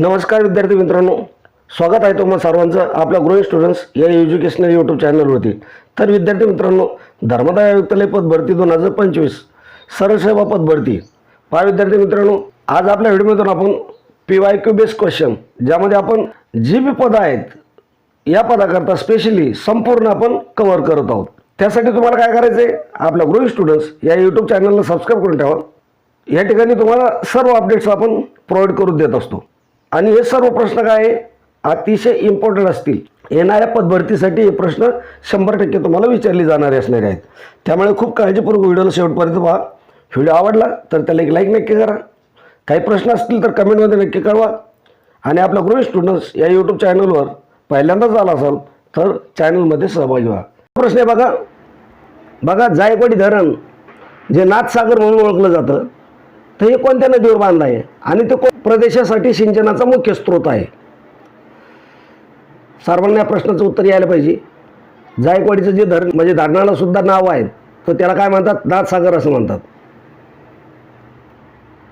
नमस्कार विद्यार्थी मित्रांनो. स्वागत आहे तुम्हाला सर्वांचं आपल्या ग्रोईंग स्टुडंट्स या एज्युकेशनल यूट्यूब चॅनलवरती तर विद्यार्थी मित्रांनो धर्मदाय आयुक्तालय पद भरती दोन हजार पंचवीस. सरळ सेवा पद भरती. पहा विद्यार्थी मित्रांनो आज आपल्या व्हिडिओमधून आपण P Y Q base question ज्यामध्ये आपण जी बी पदं आहेत या पदाकरता स्पेशली संपूर्ण आपण कव्हर करत आहोत. त्यासाठी तुम्हाला काय करायचं आहे आपल्या ग्रोईंग स्टुडंट्स या यूट्यूब चॅनलला सबस्क्राईब करून ठेवा. या ठिकाणी तुम्हाला सर्व अपडेट्स आपण प्रोव्हाइड करून देत असतो. आणि हे सर्व प्रश्न काय आहे? अतिशय इम्पॉर्टंट असतील. येणाऱ्या पदभरतीसाठी हे प्रश्न शंभर टक्के तुम्हाला विचारले जाणारे असणारे आहेत. त्यामुळे खूप काळजीपूर्वक व्हिडिओला शेवटपर्यंत पहा. व्हिडिओ आवडला तर त्याला एक लाईक नक्की करा. काही प्रश्न असतील तर कमेंटमध्ये नक्की कळवा. आणि आपला गृह स्टुडंट्स या यूट्यूब चॅनलवर पहिल्यांदाच आला असाल तर चॅनलमध्ये सहभागी व्हा. प्रश्न आहे बघा. बघा जायकवाडी धरण जे नाथसागर म्हणून ओळखलं जातं तर हे कोणत्या नदीवर बांधलं आहे? आणि ते को प्रदेशासाठी सिंचनाचा मुख्य स्रोत आहे. सर्वांना या प्रश्नाचं उत्तर यायला पाहिजे. जायकवाडीचं जे धरण म्हणजे धरणाला सुद्धा नाव आहे तर त्याला काय म्हणतात? नाथसागर असं म्हणतात.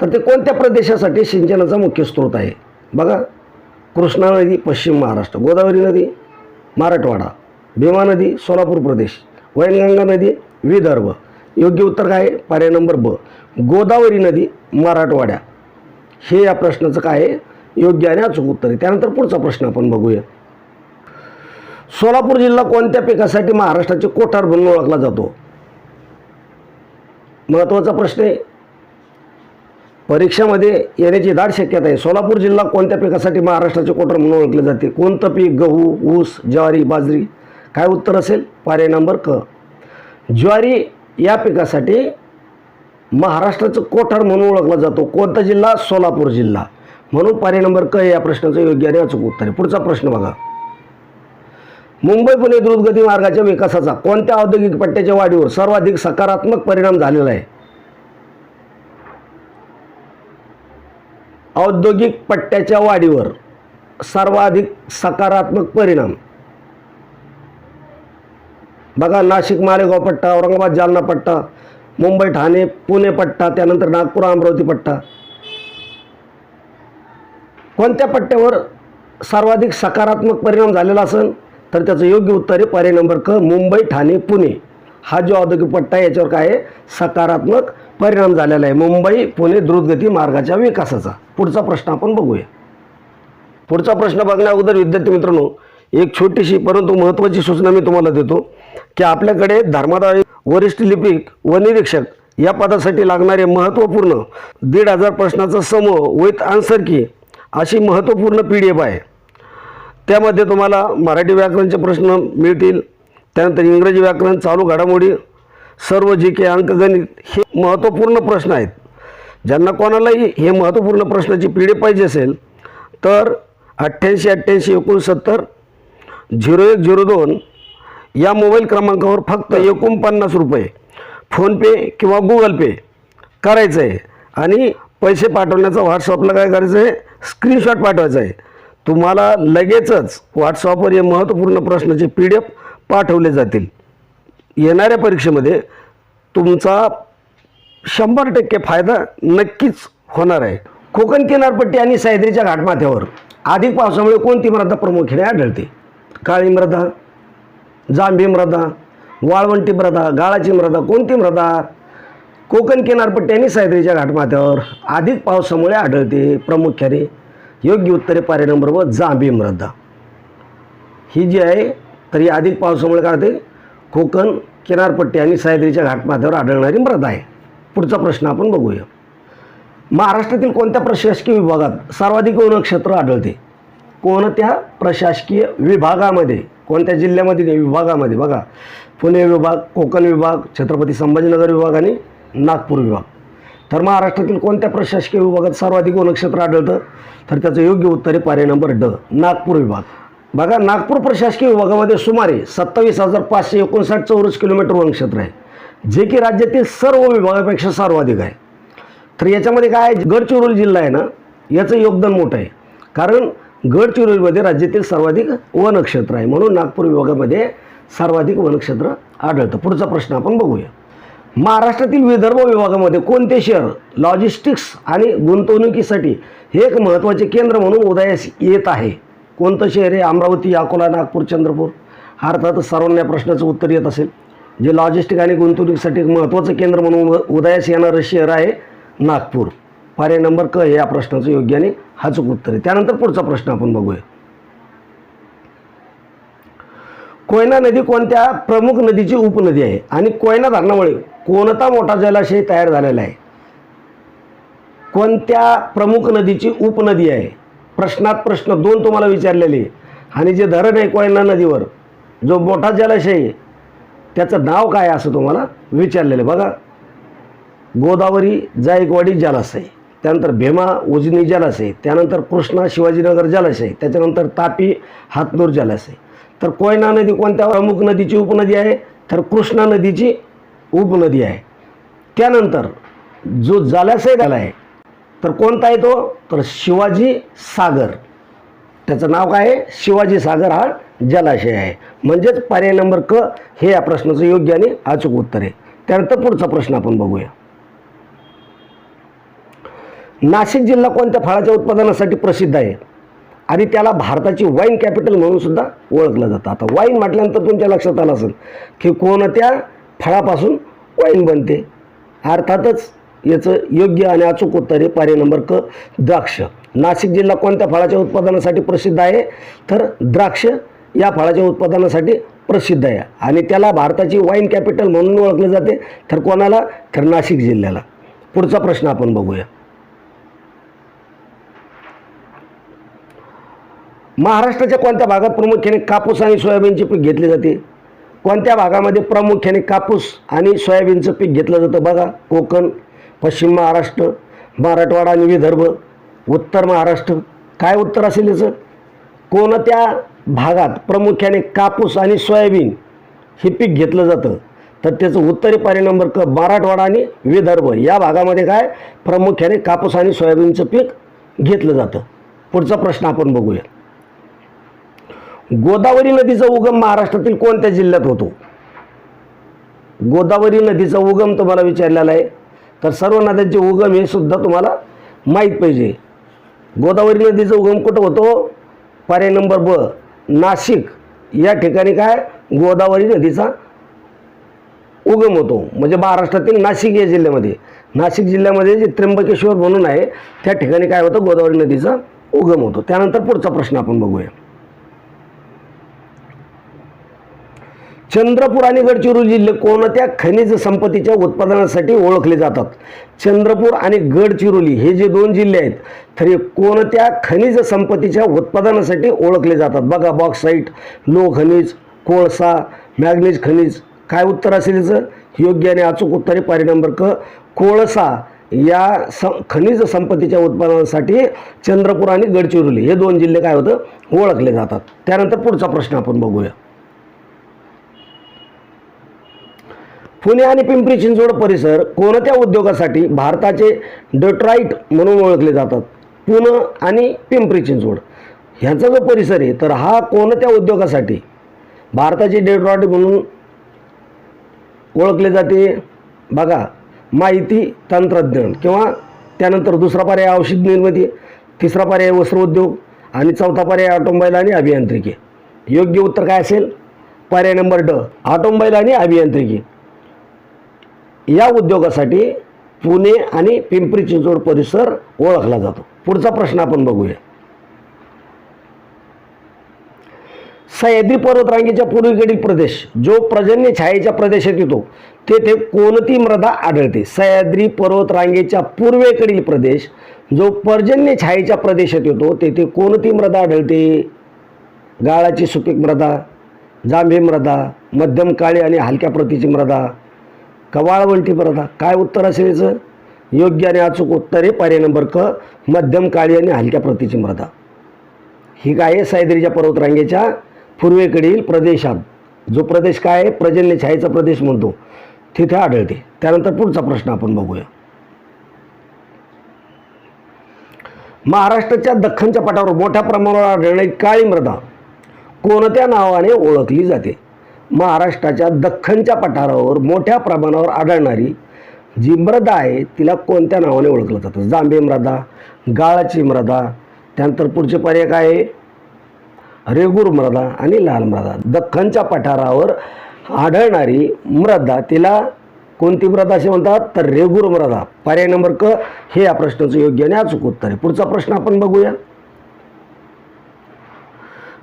तर ते कोणत्या प्रदेशासाठी सिंचनाचा मुख्य स्रोत आहे? बघा कृष्णा नदी पश्चिम महाराष्ट्र गोदावरी नदी मराठवाडा भीमा नदी सोलापूर प्रदेश वैनगंगा नदी विदर्भ. योग्य उत्तर काय? आहे पर्याय नंबर ब. गोदावरी नदी मराठवाड्या हे या प्रश्नाचं काय आहे? योग्य आणि अचूक उत्तर आहे. त्यानंतर पुढचा प्रश्न आपण बघूया. सोलापूर जिल्हा कोणत्या पिकासाठी महाराष्ट्राचे कोठार म्हणून ओळखला जातो? महत्त्वाचा प्रश्न आहे. परीक्षामध्ये येण्याची दाट शक्यता आहे. सोलापूर जिल्हा कोणत्या पिकासाठी महाराष्ट्राचे कोठार म्हणून ओळखले जाते? कोणतं पीक? गहू ऊस ज्वारी बाजरी? काय उत्तर असेल? पर्याय नंबर क. ज्वारी या पिकासाठी महाराष्ट्राचं कोठार म्हणून ओळखला जातो. कोणता जिल्हा? सोलापूर जिल्हा. म्हणून पर्याय नंबर क या प्रश्नाचं योग्य आणि अचूक उत्तर आहे. पुढचा प्रश्न बघा. मुंबई पुणे द्रुतगती मार्गाच्या विकासाचा कोणत्या औद्योगिक पट्ट्याच्या वाढीवर सर्वाधिक सकारात्मक परिणाम झालेला आहे? औद्योगिक पट्ट्याच्या वाढीवर सर्वाधिक सकारात्मक परिणाम. बघा नाशिक मालेगाव पट्टा औरंगाबाद जालना पट्टा मुंबई ठाणे पुणे पट्टा त्यानंतर नागपूर अमरावती पट्टा. कोणत्या पट्ट्यावर सर्वाधिक सकारात्मक परिणाम झालेला असेल तर त्याचं योग्य उत्तर आहे पर्याय नंबर क मुंबई ठाणे पुणे. हा जो औद्योगिक पट्टा आहे याच्यावर काय आहे? सकारात्मक परिणाम झालेला आहे. मुंबई पुणे द्रुतगती मार्गाच्या विकासाचा. पुढचा प्रश्न आपण बघूया. पुढचा प्रश्न बघण्या अगोदर विद्यार्थी मित्रांनो एक छोटीशी परंतु महत्त्वाची सूचना मी तुम्हाला देतो. की आपल्याकडे धर्मादाय वरिष्ठ लिपिक व निरीक्षक या पदासाठी लागणारे महत्त्वपूर्ण दीड हजार प्रश्नाचा समूह विथ आन्सर की अशी महत्त्वपूर्ण पी डी एफ आहे. त्यामध्ये तुम्हाला मराठी व्याकरणचे प्रश्न मिळतील. त्यानंतर इंग्रजी व्याकरण चालू घडामोडी सर्व जी के अंकगणित हे महत्त्वपूर्ण प्रश्न आहेत. ज्यांना कोणालाही हे महत्त्वपूर्ण प्रश्नाची पी डी एफ पाहिजे असेल तर अठ्ठ्याऐंशी अठ्ठ्याऐंशी एकोणसत्तर झिरो एक झिरो दोन या मोबाईल क्रमांकावर फक्त एकोणपन्नास रुपये फोनपे किंवा गुगल पे करायचं आहे. आणि पैसे पाठवण्याचा व्हॉट्सअपला काय करायचं आहे? स्क्रीनशॉट पाठवायचा आहे. तुम्हाला लगेचच व्हॉट्सअपवर हे महत्त्वपूर्ण प्रश्नाचे पी डी एफ पाठवले जातील. येणाऱ्या परीक्षेमध्ये तुमचा शंभर टक्के फायदा नक्कीच होणार आहे. कोकण किनारपट्टी आणि सह्याद्रीच्या घाटमाथ्यावर अधिक पावसामुळे कोणती मृदा प्रामुख्याने आढळते? काळी मृदा जांभी मृदा वाळवंटी मृदा गाळाची मृदा कोणती मृदा? कोकण किनारपट्टी आणि सह्याद्रीच्या घाटमाथ्यावर अधिक पावसामुळे आढळते. प्रामुख्याने योग्य उत्तरे पर्याय नंबर व जांभी मृदा. ही जी आहे तर ही अधिक पावसामुळे काय होते? कोकण किनारपट्टी आणि सह्याद्रीच्या घाटमाथ्यावर आढळणारी मृदा आहे. पुढचा प्रश्न आपण बघूया. महाराष्ट्रातील कोणत्या प्रशासकीय विभागात सर्वाधिक वनक्षेत्र आढळते? कोणत्या प्रशासकीय विभागामध्ये? कोणत्या जिल्ह्यामध्ये नाही विभागामध्ये. बघा पुणे विभाग कोकण विभाग छत्रपती संभाजीनगर विभाग आणि नागपूर विभाग. तर महाराष्ट्रातील कोणत्या प्रशासकीय विभागात सर्वाधिक वनक्षेत्र आढळतं? तर त्याचं योग्य उत्तर आहे पर्याय नंबर ड नागपूर विभाग. बघा नागपूर प्रशासकीय विभागामध्ये सुमारे सत्तावीस हजार पाचशे एकोणसाठ चौरस किलोमीटर वनक्षेत्र आहे जे की राज्यातील सर्व विभागापेक्षा सर्वाधिक आहे. तर याच्यामध्ये काय आहे? गडचिरोली जिल्हा आहे ना याचं योगदान मोठं आहे. कारण गडचिरोलीमध्ये राज्यातील सर्वाधिक वनक्षेत्र आहे. म्हणून नागपूर विभागामध्ये सर्वाधिक वनक्षेत्र आढळतं. पुढचा प्रश्न आपण बघूया. महाराष्ट्रातील विदर्भ विभागामध्ये कोणते शहर लॉजिस्टिक्स आणि गुंतवणुकीसाठी हे एक महत्त्वाचे केंद्र म्हणून उदयास येत आहे? कोणतं शहर आहे? अमरावती अकोला नागपूर चंद्रपूर? अर्थातच सर्वांना या प्रश्नाचं उत्तर येत असेल. जे लॉजिस्टिक आणि गुंतवणुकीसाठी एक महत्त्वाचं केंद्र म्हणून उ- उदयास येणारं शहर आहे नागपूर. पर्याय नंबर क हे या प्रश्नाचं योग्य आणि हाचूक उत्तर आहे. त्यानंतर पुढचा प्रश्न आपण बघूया. कोयना नदी कोणत्या प्रमुख नदीची उपनदी आहे? आणि कोयना धरणामुळे कोणता मोठा जलाशय तयार झालेला आहे? कोणत्या प्रमुख नदीची उपनदी आहे? प्रश्नात प्रश्न दोन तुम्हाला विचारलेले आणि जे धरण आहे कोयना नदीवर जो मोठा जलाशय आहे त्याचं नाव काय असं तुम्हाला विचारलेलं आहे. बघा. गोदावरी जायकवाडी जलाशय. त्यानंतर भीमा उजनी जलाशय त्यानंतर कृष्णा शिवाजीनगर जलाशय त्याच्यानंतर तापी हातनूर जलाशय. तर कोयना नदी कोणत्या प्रमुख नदीची उपनदी आहे? तर कृष्णा नदीची उपनदी आहे. त्यानंतर जो जलाशय झाला आहे तर कोणता आहे तो? तर शिवाजी सागर. त्याचं नाव काय आहे? शिवाजी सागर हा जलाशय आहे. म्हणजेच पर्याय नंबर क हे या प्रश्नाचं योग्य आणि अचूक उत्तर आहे. त्यानंतर पुढचा प्रश्न आपण बघूया. नाशिक जिल्हा कोणत्या फळाच्या उत्पादनासाठी प्रसिद्ध आहे? आणि त्याला भारताची वाईन कॅपिटल म्हणून सुद्धा ओळखलं जातं. आता वाईन म्हटल्यानंतर तुमच्या लक्षात आलं असेल की कोणत्या फळापासून वाईन बनते? अर्थातच याचं योग्य आणि अचूक उत्तर आहे पर्याय नंबर क द्राक्ष. नाशिक जिल्हा कोणत्या फळाच्या उत्पादनासाठी प्रसिद्ध आहे? तर द्राक्ष या फळाच्या उत्पादनासाठी प्रसिद्ध आहे. आणि त्याला भारताची वाईन कॅपिटल म्हणून ओळखले जाते. तर कोणाला? तर नाशिक जिल्ह्याला. पुढचा प्रश्न आपण बघूया. महाराष्ट्राच्या कोणत्या भागात प्रामुख्याने कापूस आणि सोयाबीनचे पीक घेतले जाते? कोणत्या भागामध्ये प्रामुख्याने कापूस आणि सोयाबीनचं पीक घेतलं जातं? बघा कोकण पश्चिम महाराष्ट्र मराठवाडा आणि विदर्भ उत्तर महाराष्ट्र. काय उत्तर असेल याचं? कोणत्या भागात प्रामुख्याने कापूस आणि सोयाबीन हे पीक घेतलं जातं? तर त्याचं उत्तरी पर्याय नंबर क मराठवाडा आणि विदर्भ. या भागामध्ये काय? प्रामुख्याने कापूस आणि सोयाबीनचं पीक घेतलं जातं. पुढचा प्रश्न आपण बघूया. गोदावरी नदीचा उगम महाराष्ट्रातील कोणत्या जिल्ह्यात होतो? गोदावरी नदीचा उगम तुम्हाला विचारलेला आहे. तर सर्व नद्यांचे उगम हे सुद्धा तुम्हाला माहीत पाहिजे. गोदावरी नदीचा उगम कुठं होतो? पर्याय नंबर ब नाशिक. या ठिकाणी काय? गोदावरी नदीचा उगम होतो. म्हणजे महाराष्ट्रातील नाशिक या जिल्ह्यामध्ये. नाशिक जिल्ह्यामध्ये जे त्र्यंबकेश्वर म्हणून आहे त्या ठिकाणी काय होतं? गोदावरी नदीचा उगम होतो. त्यानंतर पुढचा प्रश्न आपण बघूया. चंद्रपूर आणि गडचिरोली जिल्हे कोणत्या खनिज संपत्तीच्या उत्पादनासाठी ओळखले जातात? चंद्रपूर आणि गडचिरोली हे जे दोन जिल्हे आहेत तर हे कोणत्या खनिज संपत्तीच्या उत्पादनासाठी ओळखले जातात? बघा बॉक्साईट लो खनिज कोळसा मॅग्नेज खनिज काय उत्तर असेल याचं? योग्य आणि अचूक उत्तर आहे नंबर क कोळसा. या स खनिज संपत्तीच्या उत्पादनासाठी चंद्रपूर आणि गडचिरोली हे दोन जिल्हे काय होतं? ओळखले जातात. त्यानंतर पुढचा प्रश्न आपण बघूया. पुणे आणि पिंपरी चिंचवड परिसर कोणत्या उद्योगासाठी भारताचे डट्राईट म्हणून ओळखले जातात? पुणे आणि पिंपरी चिंचवड. ह्यांचा जो परिसर आहे तर हा कोणत्या उद्योगासाठी? भारताचे डेट्रॉईट म्हणून ओळखले जाते बघा माहिती तंत्रज्ञान किंवा त्यानंतर दुसरा पर्याय औषध निर्मिती तिसरा पर्याय वस्त्रोद्योग आणि चौथा पर्याय ऑटोमोबाईल आणि अभियांत्रिकी. योग्य उत्तर काय असेल? पर्याय नंबर ड ऑटोमोबाईल आणि अभियांत्रिकी. या उद्योगासाठी पुणे आणि पिंपरी चिंचवड परिसर ओळखला जातो. पुढचा प्रश्न आपण बघूया. सह्याद्री पर्वतरांगेच्या पूर्वेकडील प्रदेश जो पर्जन्य छायेच्या प्रदेशात येतो तेथे कोणती मृदा आढळते? सह्याद्री पर्वतरांगेच्या पूर्वेकडील प्रदेश जो पर्जन्य छायेच्या प्रदेशात येतो तेथे कोणती मृदा आढळते? गाळाची सुपीक मृदा जांभे मृदा मध्यम काळी आणि हलक्या प्रतीची मृदा कवाळवंटी मृदा काय उत्तर असेल याचं? योग्य आणि अचूक उत्तर आहे पर्याय नंबर क मध्यम काळी आणि हलक्या प्रतीची मृदा. ही काय आहे? सायद्रीच्या पर्वतरांगेच्या पूर्वेकडील प्रदेशात. जो प्रदेश काय आहे? प्रजन्य छायेचा प्रदेश म्हणतो. तिथे आढळते. त्यानंतर पुढचा प्रश्न आपण बघूया. महाराष्ट्राच्या दख्खनच्या पटावर मोठ्या प्रमाणावर आढळणारी काळी मृदा कोणत्या नावाने ओळखली जाते? महाराष्ट्राच्या दख्खनच्या पठारावर मोठ्या प्रमाणावर आढळणारी जी मृदा आहे तिला कोणत्या नावाने ओळखलं जातं? जांभे मृदा गाळाची मृदा त्यानंतर पुढचे पर्याय काय आहे? रेगूर मृदा आणि लाल मृदा. दख्खनच्या पठारावर आढळणारी मृदा तिला कोणती मृदा असे म्हणतात? तर रेगूर मृदा. पर्याय नंबर क हे या प्रश्नाचं योग्य आणि अचूक उत्तर आहे. पुढचा प्रश्न आपण बघूया.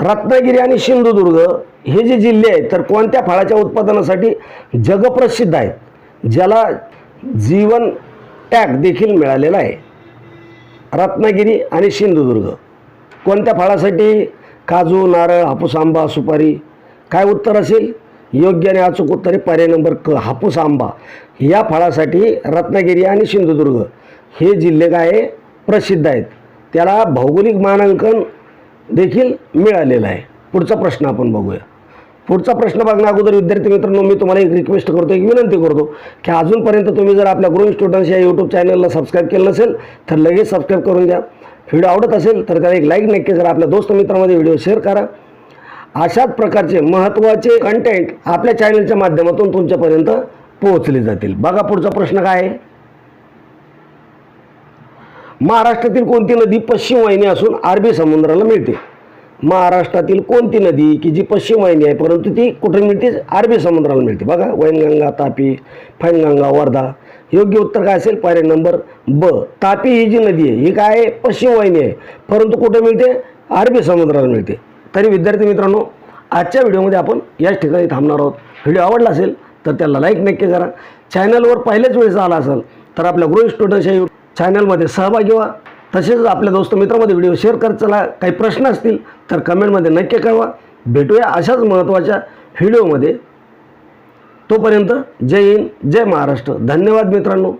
रत्नागिरी आणि सिंधुदुर्ग हे जे जिल्हे आहेत तर कोणत्या फळाच्या उत्पादनासाठी जगप्रसिद्ध आहेत ज्याला जीवन टॅग देखील मिळालेला आहे? रत्नागिरी आणि सिंधुदुर्ग. कोणत्या फळासाठी? काजू नारळ हापूस आंबा सुपारी? काय उत्तर असेल? योग्य आणि अचूक उत्तर पर्याय नंबर क हापूस आंबा. या फळासाठी रत्नागिरी आणि सिंधुदुर्ग हे जिल्हे काय प्रसिद्ध आहेत. त्याला भौगोलिक मानांकन देखील मिळालेलं आहे. पुढचा प्रश्न आपण बघूया. पुढचा प्रश्न बघण्या अगोदर विद्यार्थी मित्रांनो मी तुम्हाला एक रिक्वेस्ट करतो एक विनंती करतो की अजूनपर्यंत तुम्ही जर आपल्या ग्रोईंग स्टुडंट्स या यूट्यूब चॅनलला सबस्क्राईब केलं नसेल तर लगेच सबस्क्राईब करून द्या व्हिडिओ आवडत असेल तर त्याला एक लाईक नक्की करा आपल्या दोस्त मित्रांमध्ये व्हिडिओ शेअर करा. अशाच प्रकारचे महत्त्वाचे कंटेंट आपल्या चॅनलच्या माध्यमातून तुमच्यापर्यंत पोहोचले जातील. बघा पुढचा प्रश्न काय आहे. महाराष्ट्रातील कोणती नदी पश्चिम वाहिनी असून अरबी समुद्राला मिळते. महाराष्ट्रातील कोणती नदी की जी पश्चिम वाहिनी आहे परंतु ती कुठे मिळते? अरबी समुद्राला मिळते. बघा वैनगंगा तापी फैनगंगा वर्धा योग्य उत्तर काय असेल? पर्याय नंबर ब. तापी ही जी नदी आहे ही काय आहे? पश्चिम वाहिनी आहे परंतु कुठे मिळते? अरबी समुद्राला मिळते. तरी विद्यार्थी मित्रांनो आजच्या व्हिडिओमध्ये आपण याच ठिकाणी थांबणार आहोत. व्हिडिओ आवडला असेल तर त्याला लाईक नक्की करा. चॅनलवर पहिल्याच वेळेस आला असेल तर आपल्या गृह स्टुडंट्स या चॅनलमध्ये सहभागी व्हा. तसेच आपल्या दोस्त मित्रामध्ये व्हिडिओ शेअर करत चला काही प्रश्न असतील तर कमेंटमध्ये नक्की कळवा. भेटूया अशाच महत्त्वाच्या व्हिडिओमध्ये. तोपर्यंत जय हिंद जय महाराष्ट्र. धन्यवाद मित्रांनो.